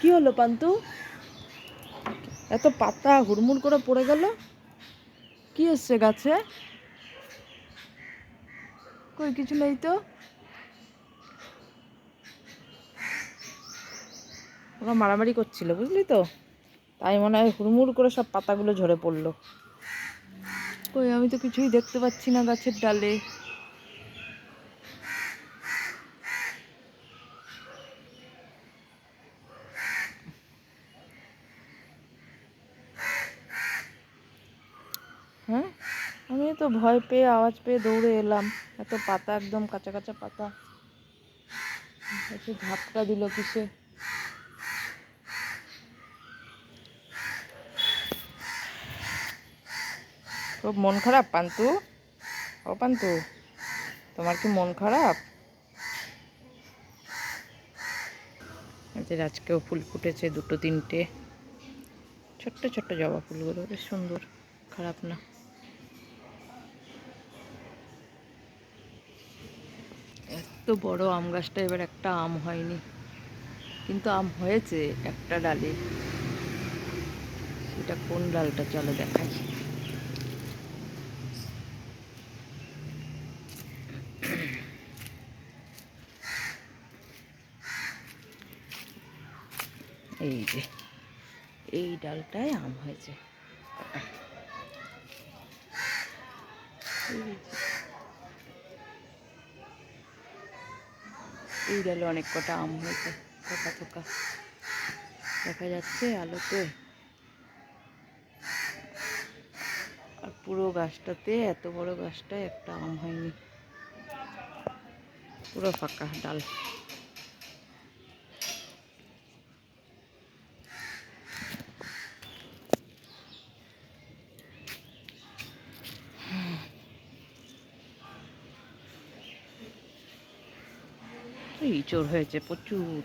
কি হলো পান্তু? এত পাতা হুড়মুড় করে পড়ে গেল। কি এসছে গাছে? কই, কিছু নেই তো? ওরা মারামারি করছিল, বুঝলি তো? তাই মনে হয় হুড়মুড় করে সব পাতাগুলো ঝরে পড়ল। কই, আমি তো কিছুই দেখতে পাচ্ছি না গাছের ডালে হ্যাঁ আমি তো ভয় পেয়ে আওয়াজ পেয়ে দৌড়ে এলাম। এত পাতা, একদম কাঁচা কাঁচা পাতা। ঝাপটা দিল কিসে। খুব মন খারাপ পান্তু ও পান্তু তোমার কি মন খারাপ? আজকেও ফুল ফুটেছে দুটো তিনটে। ছোট্ট ছোট্ট জবা ফুলগুলো, বেশ সুন্দর, খারাপ না। এত বড় আম গাছটা এবার একটা আম হয়নি। কিন্তু আম হয়েছে একটা ডালে। সেটা কোন ডালটা চলো দেখাই। এই যে, এই ডালটায় আম হয়েছে। এই ডালে অনেক কটা আম হয়েছে, থোকা থোকা। দেখা যাচ্ছে আলোতে। আর পুরো গাছটাতে, এত বড় গাছটায় একটা আম হয়নি। পুরো ফাঁকা ডাল। ইঁচড় হয়েছে প্রচুর।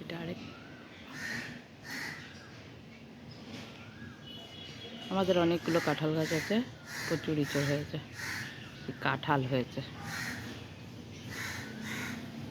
এটা আরেক আমাদের অনেকগুলো কাঁঠাল গাছ আছে প্রচুর ইঁচড় হয়েছে। কাঁঠাল হয়েছে।